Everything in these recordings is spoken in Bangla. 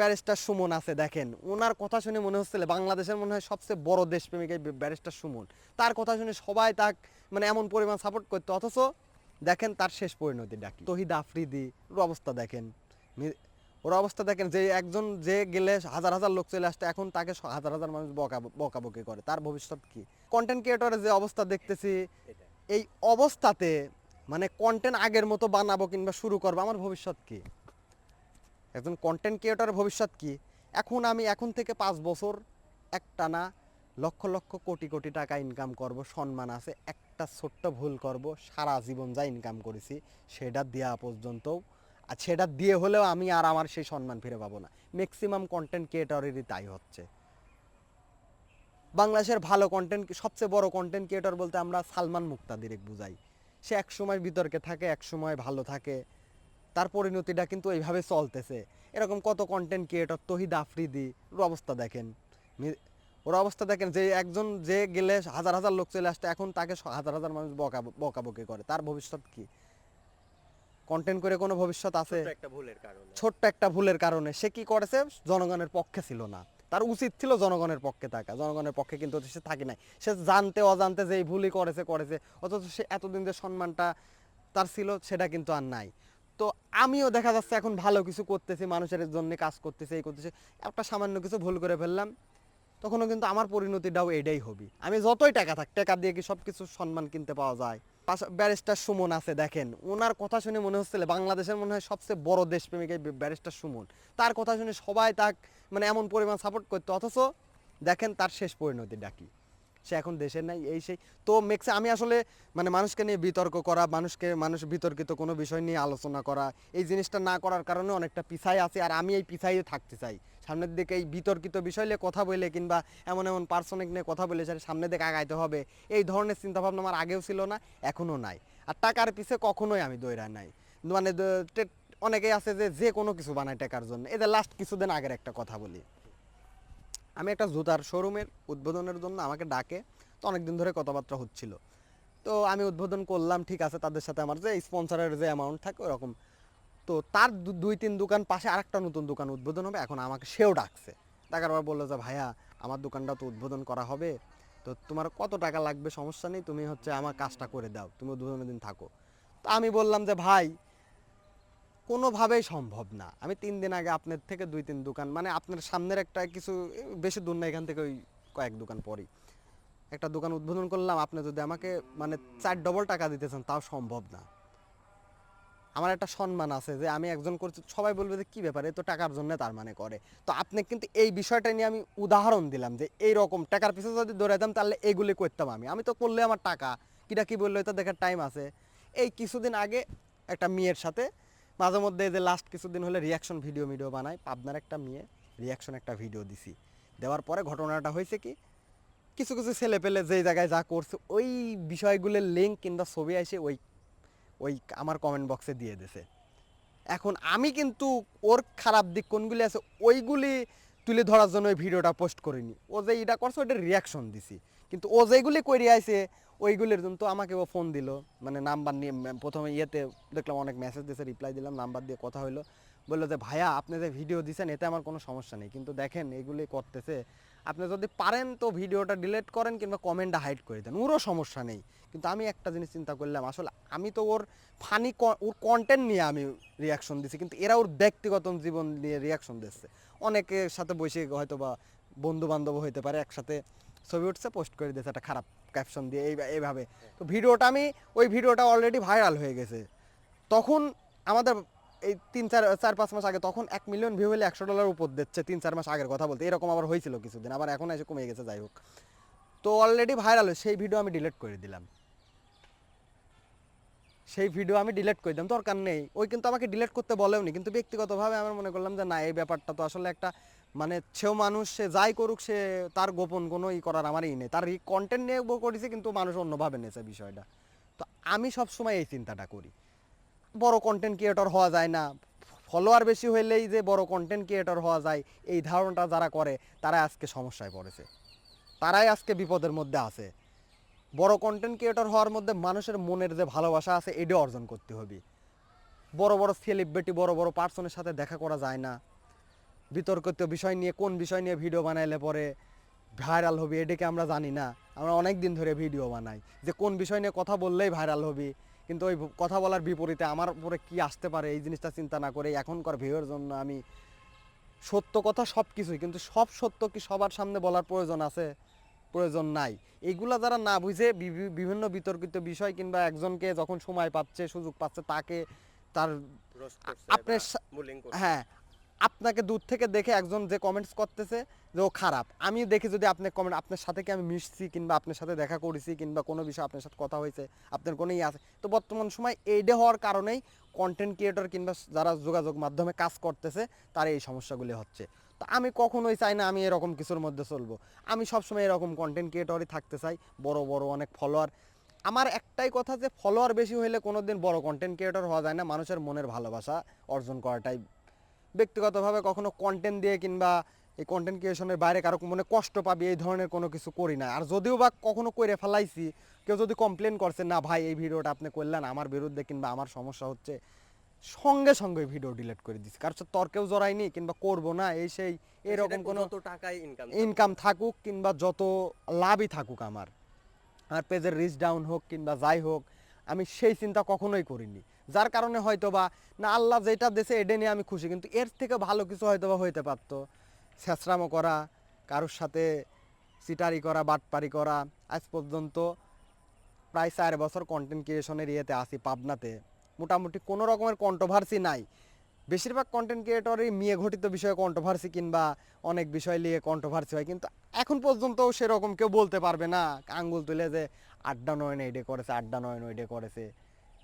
ব্যারিস্টার সুমন আছে, দেখেন। ওনার কথা শুনে মনে হচ্ছিল বাংলাদেশের মনে হয় সবচেয়ে বড় দেশপ্রেমিক এই ব্যারিস্টার সুমন। তার কথা শুনে সবাই তাক মানে এমন পরিমাণ সাপোর্ট করতো, অথচ দেখেন তার শেষ পরিণতি ডাকি তহিদ আফ্রিদি, ওর অবস্থা দেখেন। ওর অবস্থা দেখেন, যে একজন, যে গেলে হাজার হাজার লোক চলে আসতে, এখন তাকে হাজার হাজার মানুষ বকা, বকাবকি করে। তার ভবিষ্যৎ কি? কন্টেন্ট ক্রিয়েটরের যে অবস্থা দেখতেছি, এই অবস্থাতে মানে কন্টেন্ট আগের মতো বানাবো কিংবা শুরু করব, আমার ভবিষ্যৎ কি? একজন কন্টেন্ট ক্রিয়েটরের ভবিষ্যৎ কি? এখন আমি এখন থেকে পাঁচ বছর একটানা লক্ষ লক্ষ কোটি কোটি টাকা ইনকাম করব, সম্মান আছে, একটা ছোট্ট ভুল করব, সারা জীবন যা ইনকাম করেছি সেটা দেওয়া পর্যন্তও। আর সেটা দিয়ে হলেও আমি আর আমার সেই সম্মান ফিরে পাবো না। ম্যাক্সিমাম কন্টেন্ট ক্রিয়েটরেরই তাই হচ্ছে। বাংলাদেশের ভালো কন্টেন্ট সবচেয়ে বড় কন্টেন্ট ক্রিয়েটর বলতে আমরা সালমান মুক্তাদির বুঝাই। সে এক সময় বিতর্কে থাকে এক সময় ভালো থাকে। তার পরিণতিটা কিন্তু এইভাবে চলতেছে। এরকম কত কন্টেন্ট ক্রিয়েটর তহিদ আফ্রিদি ওর অবস্থা দেখেন। ওর অবস্থা দেখেন যে একজন যে গেলে হাজার হাজার লোক চলে আসতে এখন তাকে হাজার হাজার মানুষ বকা বকাবকি করে। তার ভবিষ্যৎ কি? কন্টেন্ট করে কোনো ভবিষ্যৎ আছে? ছোট্ট একটা ভুলের কারণে। ছোট্ট একটা ভুলের কারণে। সে কি করেছে? জনগণের পক্ষে ছিল না। তার উচিত ছিল জনগণের পক্ষে থাকা। জনগণের পক্ষে কিন্তু সে থাকে নাই। সে জানতে অজান্তে যে এই ভুলই করেছে করেছে অথচ সে এতদিন যে সম্মানটা তার ছিল সেটা কিন্তু আর নাই। তো আমিও দেখা যাচ্ছে এখন ভালো কিছু করতেছি, মানুষের জন্য কাজ করতেছি, এই করতেছি। একটা সামান্য কিছু ভুল করে ফেললাম। তখনও কিন্তু আমার পরিণতিটাও এটাই হবে আমি যতই টাকা থাক, টাকা দিয়ে কি সব কিছু সম্মান কিনতে পাওয়া যায়। ব্যারিস্টার সুমন আছে, দেখেন। ওনার কথা শুনে মনে হচ্ছিল, বাংলাদেশের মনে হয় সবচেয়ে বড় দেশপ্রেমিক এই ব্যারিস্টার সুমন। তার কথা শুনে সবাই তাক মানে এমন পরিমাণ সাপোর্ট করতো, অথচ দেখেন তার শেষ পরিণতি ডাকি সে এখন দেশের নাই, এই সেই। তো মেক্সে, আমি আসলে মানে মানুষকে নিয়ে বিতর্ক করা, মানুষকে, মানুষ বিতর্কিত কোনো বিষয় নিয়ে আলোচনা করা, এই জিনিসটা না করার কারণে অনেকটা পিছাই আছে আর আমি এই পিছাইয়ে থাকতে চাই। সামনের দিকে এই বিতর্কিত বিষয় নিয়ে কথা বলে কিংবা এমন এমন পার্সনিক নিয়ে কথা বলে সেটা সামনের দিকে আগাইতে হবে, এই ধরনের চিন্তাভাবনা আমার আগেও ছিল না, এখনও নাই। আর টাকার পিছে কখনোই আমি দৈরা নাই। মানে অনেকেই আছে যে যে কোনো কিছু বানায় টাকার জন্য। এদের লাস্ট কিছুদিন আগের একটা কথা বলি। আমি একটা জুতার শোরুমের উদ্বোধনের জন্য আমাকে ডাকে, তো অনেকদিন ধরে কথাবার্তা হচ্ছিল। তো আমি উদ্বোধন করলাম, ঠিক আছে, তাদের সাথে আমার যে স্পন্সরের যে অ্যামাউন্ট থাকে ওরকম। তো তার দুই, তিন দোকান পাশে আরেকটা নতুন দোকান উদ্বোধন হবে, এখন আমাকে সেও ডাকছে। ডাকার পর বলল যে, ভাইয়া, আমার দোকানটা তো উদ্বোধন করা হবে, তো তোমার কত টাকা লাগবে, সমস্যা নেই, তুমি হচ্ছে আমার কাজটা করে দাও, তুমি উদ্বোধনের দিন থাকো। তো আমি বললাম যে, ভাই কোনোভাবেই সম্ভব না। আমি তিন দিন আগে আপনার থেকে দুই, তিন দোকান মানে আপনার সামনের একটা কিছু, বেশি দূর না, এখান থেকে ওই কয়েক দোকান পরেই। একটা দোকান উদ্বোধন করলাম, আপনি যদি আমাকে মানে চার ডবল টাকা দিতেছেন তাও সম্ভব না। আমার একটা সম্মান আছে যে আমি একজন করছি, সবাই বলবে যে কি ব্যাপারে তো টাকার জন্য তার মানে করে। তো আপনি কিন্তু এই বিষয়টা নিয়ে আমি উদাহরণ দিলাম যে এই রকম টাকার পিছনে যদি দৌড়াইতাম, তাহলে এগুলি করতাম আমি। আমি তো করলে আমার টাকা কিটা কি বলল এটা দেখার টাইম আছে। এই কিছুদিন আগে একটা মেয়ের সাথে মাঝে মধ্যে যে লাস্ট কিছুদিন হলে রিয়াকশন ভিডিও ভিডিও বানাই। পাবনার একটা মেয়ে রিয়াকশন একটা ভিডিও দিছি। দেওয়ার পরে ঘটনাটা হয়েছে কি, কিছু কিছু ছেলে পেলে যেই জায়গায় যা করছে, ওই বিষয়গুলোর লিঙ্ক কিংবা ছবি আসে ওই ওই আমার কমেন্ট বক্সে দিয়ে দিছে। এখন আমি কিন্তু ওর খারাপ দিক কোনগুলি আছে, ওইগুলি তুলে ধরার জন্য ওই ভিডিওটা পোস্ট করিনি। ও যে এটা করছে ওইটা রিয়াকশন দিছি। কিন্তু ও যেগুলি করে আইছে, ওইগুলির জন্য তো আমাকে ও ফোন দিল। মানে নাম্বার নিয়ে প্রথমে ইয়েতে দেখলাম অনেক মেসেজ দিয়েছে রিপ্লাই দিলাম নাম্বার দিয়ে কথা হলো বলল যে, ভাইয়া, আপনি যে ভিডিও দিছেন, এতে আমার কোনো সমস্যা নেই। কিন্তু দেখেন, এগুলি করতেছে। আপনি যদি পারেন তো ভিডিওটা ডিলিট করেন কিংবা কমেন্টটা হাইড করে দেন। ওরও সমস্যা নেই। কিন্তু আমি একটা জিনিস চিন্তা করলাম, আসলে আমি তো ওর ফানি ওর কন্টেন্ট নিয়ে আমি রিয়াকশন দিছি, কিন্তু এরা ওর ব্যক্তিগত জীবন নিয়ে রিয়াকশন দিচ্ছে। অনেকের সাথে বসে হয়তো বা বন্ধু বান্ধব হইতে পারে, একসাথে ছবি উঠছে পোস্ট করে দিয়েছে একটা খারাপ ক্যাপশন দিয়ে, এই এইভাবে। তো ভিডিওটা আমি, ওই ভিডিওটা অলরেডি ভাইরাল হয়ে গেছে। তখন আমাদের এই তিন চার চার পাঁচ মাস আগে তখন এক মিলিয়ন ভিউ হলে একশো ডলার উপর দিচ্ছে, তিন চার মাস আগের কথা বলতে। এরকম আবার হয়েছিল কিছুদিন, আবার এখন এসে কমে গেছে, যাই হোক। তো অলরেডি ভাইরাল সেই ভিডিও আমি ডিলিট করে দিলাম। সেই ভিডিও আমি ডিলিট করে দিলাম, দরকার নেই। ওই কিন্তু আমাকে ডিলিট করতে বলেওনি, কিন্তু ব্যক্তিগতভাবে আমার মনে করলাম যে না, এই ব্যাপারটা তো আসলে একটা মানে সেও মানুষ, সে যাই করুক, সে তার গোপন কোনো ই করার আমারই নেই। তার এই কন্টেন্ট নিয়ে করেছে, কিন্তু মানুষ অন্যভাবে নিয়েছে বিষয়টা। তো আমি সব সময় এই চিন্তাটা করি। বড় কন্টেন্ট ক্রিয়েটর হওয়া যায় না। ফলোয়ার বেশি হইলেই যে বড় কন্টেন্ট ক্রিয়েটর হওয়া যায়, এই ধারণাটা যারা করে তারা আজকে সমস্যায় পড়েছে। তারাই আজকে বিপদের মধ্যে আছে। বড় কন্টেন্ট ক্রিয়েটর হওয়ার মধ্যে মানুষের মনের যে ভালোবাসা আছে এটা অর্জন করতে হবে। বড় বড় সেলিব্রিটি বড় বড় পার্সনের সাথে দেখা করা যায় না। বিতর্কিত বিষয় নিয়ে কোন বিষয় নিয়ে ভিডিও বানাইলে পরে ভাইরাল হবে এটাকে আমরা জানি না। আমরা অনেক দিন ধরে ভিডিও বানাই। যে কোন বিষয় নিয়ে কথা বললেই ভাইরাল হবে কিন্তু ওই কথা বলার বিপরীতে আমার উপরে কি আসতে পারে এই জিনিসটা চিন্তা না করে এখনকার ভিউয়ের জন্য আমি সত্য কথা সব কিছুই কিন্তু সব সত্য কি সবার সামনে বলার প্রয়োজন আছে? প্রয়োজন নাই। এগুলা যারা না বুঝে বিভিন্ন বিতর্কিত বিষয় কিংবা একজনকে যখন সময় পাচ্ছে সুযোগ পাচ্ছে তাকে তার আপনার। হ্যাঁ আপনাকে দূর থেকে দেখে একজন যে কমেন্টস করতেছে যে ও খারাপ। আমি দেখি যদি আপনি কমেন্ট আপনার সাথে কি আমি মিশছি কিংবা আপনার সাথে দেখা করেছি কিংবা কোনো বিষয় আপনার সাথে কথা হয়েছে, আপনার কোনো ইয়ে আছে? তো বর্তমান সময় এইডে হওয়ার কারণেই কন্টেন্ট ক্রিয়েটর কিংবা যারা যোগাযোগ মাধ্যমে কাজ করতেছে, তার এই সমস্যাগুলি হচ্ছে। তো আমি কখনোই চাই না আমি এরকম কিছুর মধ্যে চলবো। আমি সবসময় এরকম কন্টেন্ট ক্রিয়েটরই থাকতে চাই, বড় বড় অনেক ফলোয়ার আমার একটাই কথা যে ফলোয়ার বেশি হইলে কোনোদিন বড় কন্টেন্ট ক্রিয়েটর হওয়া যায় না, মানুষের মনের ভালোবাসা অর্জন করাটাই ব্যক্তিগতভাবে কখনো কন্টেন্ট দিয়ে কিংবা এই কন্টেন্ট ক্রিয়েশনের বাইরে কারও মনে কষ্ট পাবি এই ধরনের কোনো কিছু করি না আর যদিও বা কখনো করে ফেলাইছি কেউ যদি কমপ্লেন করছে না ভাই এই ভিডিওটা আপনি করলেন আমার বিরুদ্ধে কিংবা আমার সমস্যা হচ্ছে সঙ্গে সঙ্গে ভিডিও ডিলিট করে দিছি। কারণ তর্কেও জড়াইনি কিংবা করব না এই সেই এরকম কোনো ইনকাম থাকুক। কিংবা যত লাভই থাকুক আমার। আর পেজের রিচ ডাউন হোক কিংবা যাই হোক আমি সেই চিন্তা কখনোই করিনি। যার কারণে হয়তো বা না, আল্লাহ যেটা দেশে এডে নিয়ে আমি খুশি, কিন্তু এর থেকে ভালো কিছু হয়তো বা হইতে পারতো। ছেঁচড়ামো করা, কারোর সাথে চিটারি করা, বাটপারি করা, আজ পর্যন্ত প্রায় চার বছর কন্টেন্ট ক্রিয়েশনের ইয়েতে আসি পাবনাতে। মোটামুটি কোনো রকমের কন্ট্রোভার্সি নাই। বেশিরভাগ কন্টেন্ট ক্রিয়েটরই মেয়ে ঘটিত বিষয়ে কন্ট্রোভার্সি কিংবা অনেক বিষয় নিয়ে কন্ট্রোভার্সি হয়। কিন্তু এখন পর্যন্ত সেরকম কেউ বলতে পারবে না। আঙ্গুল তুলে যে আড্ডা নয় এডে করেছে, আড্ডা নয় এডে করেছে।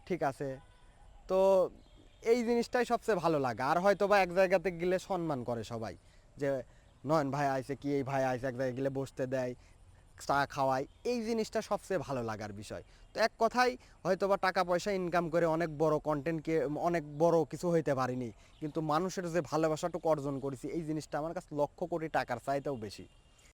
ঠিক আছে। তো এই জিনিসটাই সবচেয়ে ভালো লাগে। আর হয়তো বা এক জায়গাতে গেলে সম্মান করে সবাই। যে, নয়ন ভাই আইছে কি? এই ভাই আইছে, এক জায়গায় গেলে বসতে দেয়। চা খাওয়ায়, এই জিনিসটা সবচেয়ে ভালো লাগার বিষয়। তো এক কথায় হয়তো বা টাকা পয়সা ইনকাম করে অনেক বড় কন্টেন্টকে অনেক বড় কিছু হইতে পারিনি। কিন্তু মানুষের যে ভালোবাসাটুকু অর্জন করেছি, এই জিনিসটা আমার কাছে লক্ষ কোটি টাকার চাইতেও বেশি।